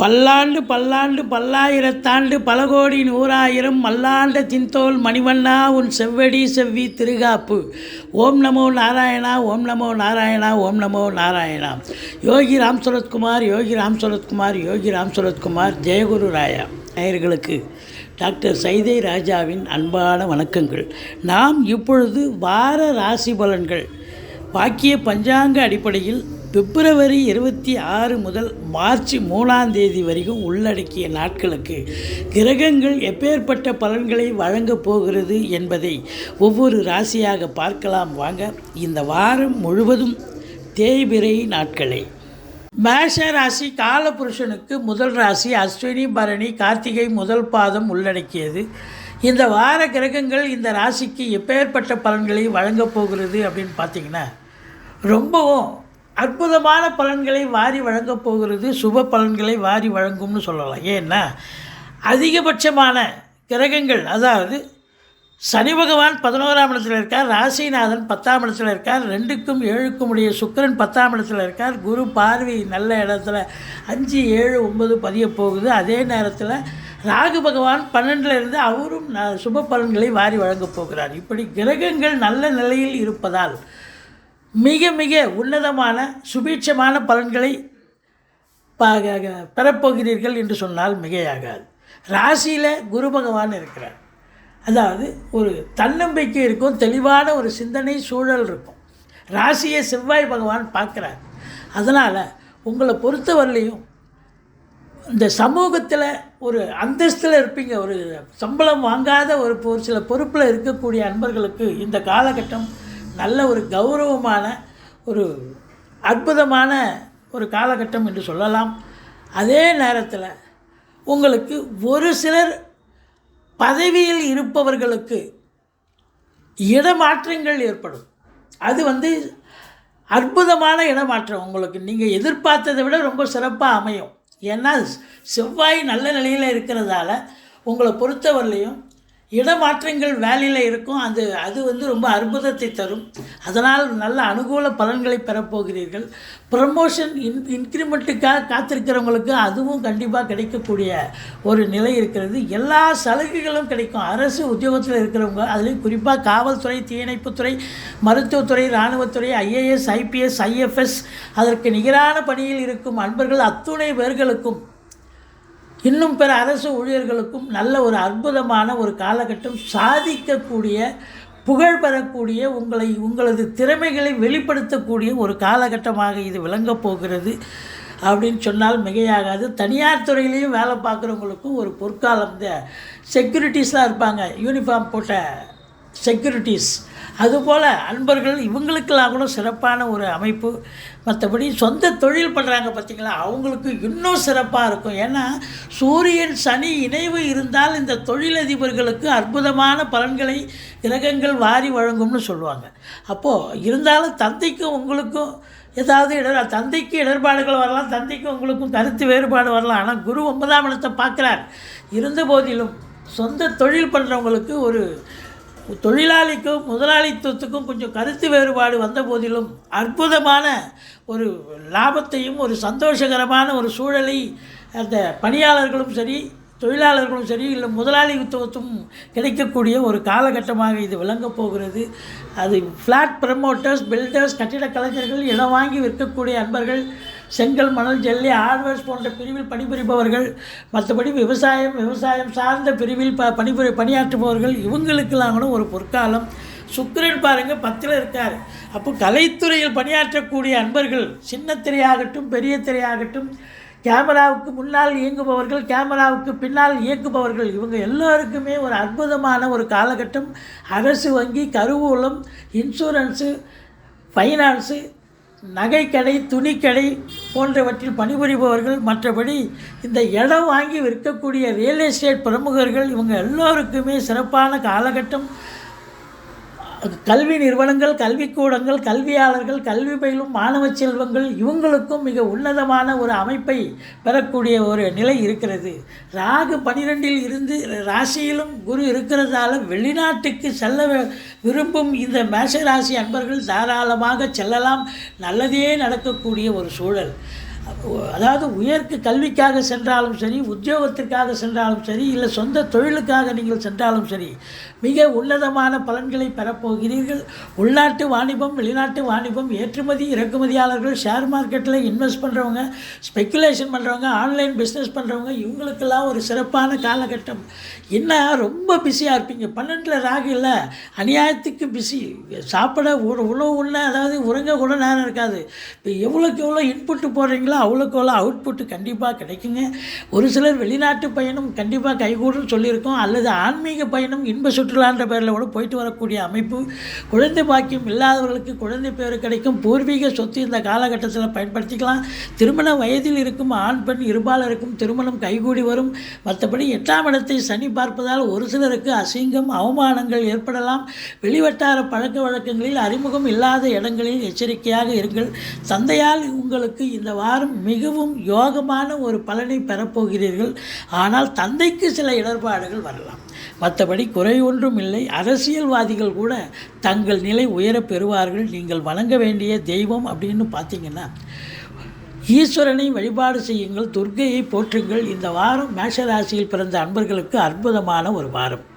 பல்லாண்டு பல்லாண்டு பல்லாயிரத்தாண்டு பல கோடி நூறாயிரம் மல்லாண்ட தின்தோல் மணிவண்ணா உன் செவ்வடி செவ்வி திருகாப்பு. ஓம் நமோ நாராயணா ஓம் நமோ நாராயணா ஓம் நமோ நாராயணா. யோகி ராம் சரத்குமார் யோகி ராம் சரத்குமார் யோகி ராம் சரத்குமார் ஜெயகுரு ராயா நேயர்களுக்கு டாக்டர் சைதை ராஜாவின் அன்பான வணக்கங்கள். நாம் இப்பொழுது வார ராசி பலன்கள். வாக்கிய பஞ்சாங்க அடிப்படையில் பிப்ரவரி இருபத்தி ஆறு முதல் மார்ச் மூணாம் தேதி வரைக்கும் உள்ளடக்கிய நாட்களுக்கு கிரகங்கள் எப்பேற்பட்ட பலன்களை வழங்கப் போகிறது என்பதை ஒவ்வொரு ராசியாக பார்க்கலாம். வாங்க இந்த வாரம் முழுவதும் தேய்பிரை நாட்களே. மேஷ ராசி காலபுருஷனுக்கு முதல் ராசி அஸ்வினி பரணி கார்த்திகை முதல் பாதம் உள்ளடக்கியது. இந்த வார கிரகங்கள் இந்த ராசிக்கு எப்பேற்பட்ட பலன்களை வழங்கப் போகிறது அப்படின்னு பார்த்தீங்கன்னா ரொம்பவும் அற்புதமான பலன்களை வாரி வழங்கப் போகிறது சுப பலன்களை வாரி வழங்கும்னு சொல்லலாம். ஏன்னா அதிகபட்சமான கிரகங்கள் அதாவது சனி பகவான் பதினோராம் இடத்துல இருக்கார் ராசிநாதன் பத்தாம் இடத்துல இருக்கார் ரெண்டுக்கும் ஏழுக்கும் உடைய சுக்கிரன் பத்தாம் இடத்துல இருக்கார் குரு பார்வை நல்ல இடத்துல அஞ்சு ஏழு ஒன்பது பதிய போகுது. அதே நேரத்தில் ராகு பகவான் பன்னெண்டில் இருந்து அவரும் ந- சுப பலன்களை வாரி வழங்கப் போகிறார். இப்படி கிரகங்கள் நல்ல நிலையில் இருப்பதால் மிக மிக உன்னதமான சுபீட்சமான பலன்களை பெறப்போகிறீர்கள் என்று சொன்னால் மிகையாகாது. ராசியில் குரு பகவான் இருக்கிறார். அதாவது ஒரு தன்னம்பிக்கை இருக்கும் தெளிவான ஒரு சிந்தனை சூழல் இருக்கும். ராசியை செவ்வாய் பகவான் பார்க்குறார். அதனால் உங்களை பொறுத்தவரையிலையும் இந்த சமூகத்தில் ஒரு அந்தஸ்தில் இருப்பீங்க. ஒரு சம்பளம் வாங்காத ஒரு ஒரு சில பொறுப்பில் இருக்கக்கூடிய அன்பர்களுக்கு இந்த காலகட்டம் நல்ல ஒரு கௌரவமான ஒரு அற்புதமான ஒரு காலகட்டம் என்று சொல்லலாம். அதே நேரத்தில் உங்களுக்கு ஒரு சிலர் பதவியில் இருப்பவர்களுக்கு இடமாற்றங்கள் ஏற்படும். அது வந்து அற்புதமான இடமாற்றம். உங்களுக்கு நீங்கள் எதிர்பார்த்ததை விட ரொம்ப சிறப்பாக அமையும். ஏன்னா செவ்வாய் நல்ல நிலையில் இருக்கிறதால உங்களை பொறுத்தவரையிலையும் இடமாற்றங்கள் வேலையில் இருக்கும். அது அது வந்து ரொம்ப அற்புதத்தை தரும். அதனால் நல்ல அனுகூல பலன்களை பெறப்போகிறீர்கள் ப்ரமோஷன் இன் இன்க்ரிமெண்ட்டுக்காக காத்திருக்கிறவங்களுக்கு அதுவும் கண்டிப்பாக கிடைக்கக்கூடிய ஒரு நிலை இருக்கிறது. எல்லா சலுகைகளும் கிடைக்கும். அரசு உத்தியோகத்தில் இருக்கிறவங்க அதுலேயும் குறிப்பாக காவல்துறை தீயணைப்புத்துறை மருத்துவத்துறை இராணுவத்துறை ஐஏஎஸ் ஐபிஎஸ் ஐஎஃப்எஸ் அதற்கு நிகரான பணியில் இருக்கும் அன்பர்கள் அத்துணை பேர்களுக்கும் இன்னும் பிற அரசு ஊழியர்களுக்கும் நல்ல ஒரு அற்புதமான ஒரு காலகட்டம் சாதிக்கக்கூடிய புகழ் பெறக்கூடிய உங்களை உங்களது திறமைகளை வெளிப்படுத்தக்கூடிய ஒரு காலகட்டமாக இது விளங்கப் போகிறது அப்படின்னு சொன்னால் மிகையாகாது. தனியார் துறையிலையும் வேலை பார்க்குறவங்களுக்கும் ஒரு பொற்காலம் இந்த செக்யூரிட்டிஸ்லாம் இருப்பாங்க. யூனிஃபார்ம் போட்ட செக்யூரிட்டிஸ் அதுபோல் அன்பர்கள் இவங்களுக்கெல்லாம் கூட சிறப்பான ஒரு அமைப்பு. மற்றபடி சொந்த தொழில் பண்ணுறாங்க பார்த்தீங்களா அவங்களுக்கு இன்னும் சிறப்பாக இருக்கும். ஏன்னா சூரியன் சனி இணைவு இருந்தால் இந்த தொழிலதிபர்களுக்கு அற்புதமான பலன்களை கிரகங்கள் வாரி வழங்கும்னு சொல்லுவாங்க. அப்போது இருந்தாலும் தந்தைக்கும் உங்களுக்கும் ஏதாவது இடர் தந்தைக்கு இடர்பாடுகள் வரலாம் தந்தைக்கும் உங்களுக்கும் கருத்து வேறுபாடு வரலாம். ஆனால் குரு ஒன்பதாம் இடத்தை பார்க்குறார். இருந்த போதிலும் சொந்த தொழில் பண்ணுறவங்களுக்கு ஒரு தொழிலாளிக்கும் முதலாளித்துவத்துக்கும் கொஞ்சம் கருத்து வேறுபாடு வந்த போதிலும் அற்புதமான ஒரு லாபத்தையும் ஒரு சந்தோஷகரமான ஒரு சூழலை அந்த பணியாளர்களும் சரி தொழிலாளர்களும் சரி இல்லை முதலாளித்துவத்தும் கிடைக்கக்கூடிய ஒரு காலகட்டமாக இது விளங்கப் போகிறது. அது ஃப்ளாட் ப்ரமோட்டர்ஸ் பில்டர்ஸ் கட்டிடக் கலைஞர்கள் இடம் வாங்கி விற்கக்கூடிய அன்பர்கள் செங்கல் மணல் ஜெல்லி ஹார்ட்வேர்ஸ் போன்ற பிரிவில் பணிபுரிபவர்கள் மற்றபடி விவசாயம் விவசாயம் சார்ந்த பிரிவில் ப பணிபுரி பணியாற்றுபவர்கள் இவங்களுக்கெல்லாம் கூட ஒரு பொற்காலம். சுக்கரன் பாருங்கள் பத்தில் இருக்கார். அப்போ கலைத்துறையில் பணியாற்றக்கூடிய அன்பர்கள் சின்ன திரையாகட்டும் பெரிய திரையாகட்டும் கேமராவுக்கு முன்னால் இயங்குபவர்கள் கேமராவுக்கு பின்னால் இயக்குபவர்கள் இவங்க எல்லோருக்குமே ஒரு அற்புதமான ஒரு காலகட்டம். அரசு வங்கி கருவூலம் இன்சூரன்ஸு ஃபைனான்ஸு நகைக்கடை துணிக்கடை போன்றவற்றில் பணிபுரிபவர்கள் மற்றபடி இந்த இடம் வாங்கி விற்கக்கூடிய ரியல் எஸ்டேட் பிரமுகர்கள் இவங்க எல்லோருக்குமே சிறப்பான காலகட்டம். கல்வி நிறுவனங்கள் கல்விக்கூடங்கள் கல்வியாளர்கள் கல்வி பயிலும் மாணவ செல்வங்கள் இவங்களுக்கும் மிக உன்னதமான ஒரு அமைப்பை பெறக்கூடிய ஒரு நிலை இருக்கிறது. ராகு பனிரெண்டில் இருந்து ராசியிலும் குரு இருக்கிறதால வெளிநாட்டுக்கு செல்ல விரும்பும் இந்த மேஷராசி அன்பர்கள் தாராளமாக செல்லலாம். நல்லதே நடக்கக்கூடிய ஒரு சூழல். அதாவது உயர்க்கு கல்விக்காக சென்றாலும் சரி உத்தியோகத்திற்காக சென்றாலும் சரி இல்லை சொந்த தொழிலுக்காக நீங்கள் சென்றாலும் சரி மிக உன்னதமான பலன்களை பெறப்போகிறீர்கள். உள்நாட்டு வாணிபம் வெளிநாட்டு வாணிபம் ஏற்றுமதி இறக்குமதியாளர்கள் ஷேர் மார்க்கெட்டில் இன்வெஸ்ட் பண்ணுறவங்க ஸ்பெக்குலேஷன் பண்ணுறவங்க ஆன்லைன் பிஸ்னஸ் பண்ணுறவங்க இவங்களுக்கெல்லாம் ஒரு சிறப்பான காலகட்டம். என்ன ரொம்ப பிஸியாக இருப்பீங்க. பன்னெண்டில் ராகு இல்லை அநியாயத்துக்கு பிஸி சாப்பிட உணவு உண்ண அதாவது உறங்க கூட நேரம் இருக்காது. இப்போ எவ்வளோக்கு எவ்வளோ இன்புட்டு போடுறீங்களோ அவ்வளோக்கு எவ்வளோ அவுட்புட்டு கண்டிப்பாக கிடைக்குங்க. ஒரு சிலர் வெளிநாட்டு பயணம் கண்டிப்பாக கைகூடும் சொல்லியிருக்கோம். அல்லது ஆன்மீக பயணம் இன்ப சுற்றுலான்ற பேரில் கூட போயிட்டு வரக்கூடிய அமைப்பு. குழந்தை பாக்கியம் இல்லாதவர்களுக்கு குழந்தை பேர் கிடைக்கும். பூர்வீக சொத்து இந்த காலகட்டத்தில் பயன்படுத்திக்கலாம். திருமண வயதில் இருக்கும் ஆண் பெண் இருபாலருக்கும் திருமணம் கைகூடி வரும். மற்றபடி எட்டாம் இடத்தை சனி பார்ப்பதால் ஒரு சிலருக்கு அசிங்கம் அவமானங்கள் ஏற்படலாம். வெளிவட்டார பழக்க வழக்கங்களில் அறிமுகம் இல்லாத இடங்களில் எச்சரிக்கையாக இருங்கள். தந்தையால் உங்களுக்கு இந்த வாரம் மிகவும் யோகமான ஒரு பலனை பெறப்போகிறீர்கள். ஆனால் தந்தைக்கு சில இடர்பாடுகள் வரலாம். மற்றபடி குறை ஒன்றும் இல்லை. அரசியல்வாதிகள் கூட தங்கள் நிலை உயரப் பெறுவார்கள். நீங்கள் வணங்க வேண்டிய தெய்வம் அப்படின்னு பார்த்தீங்கன்னா ஈஸ்வரனை வழிபாடு செய்யுங்கள் துர்க்கையை போற்றுங்கள். இந்த வாரம் மேஷராசியில் பிறந்த அன்பர்களுக்கு அற்புதமான ஒரு வாரம்.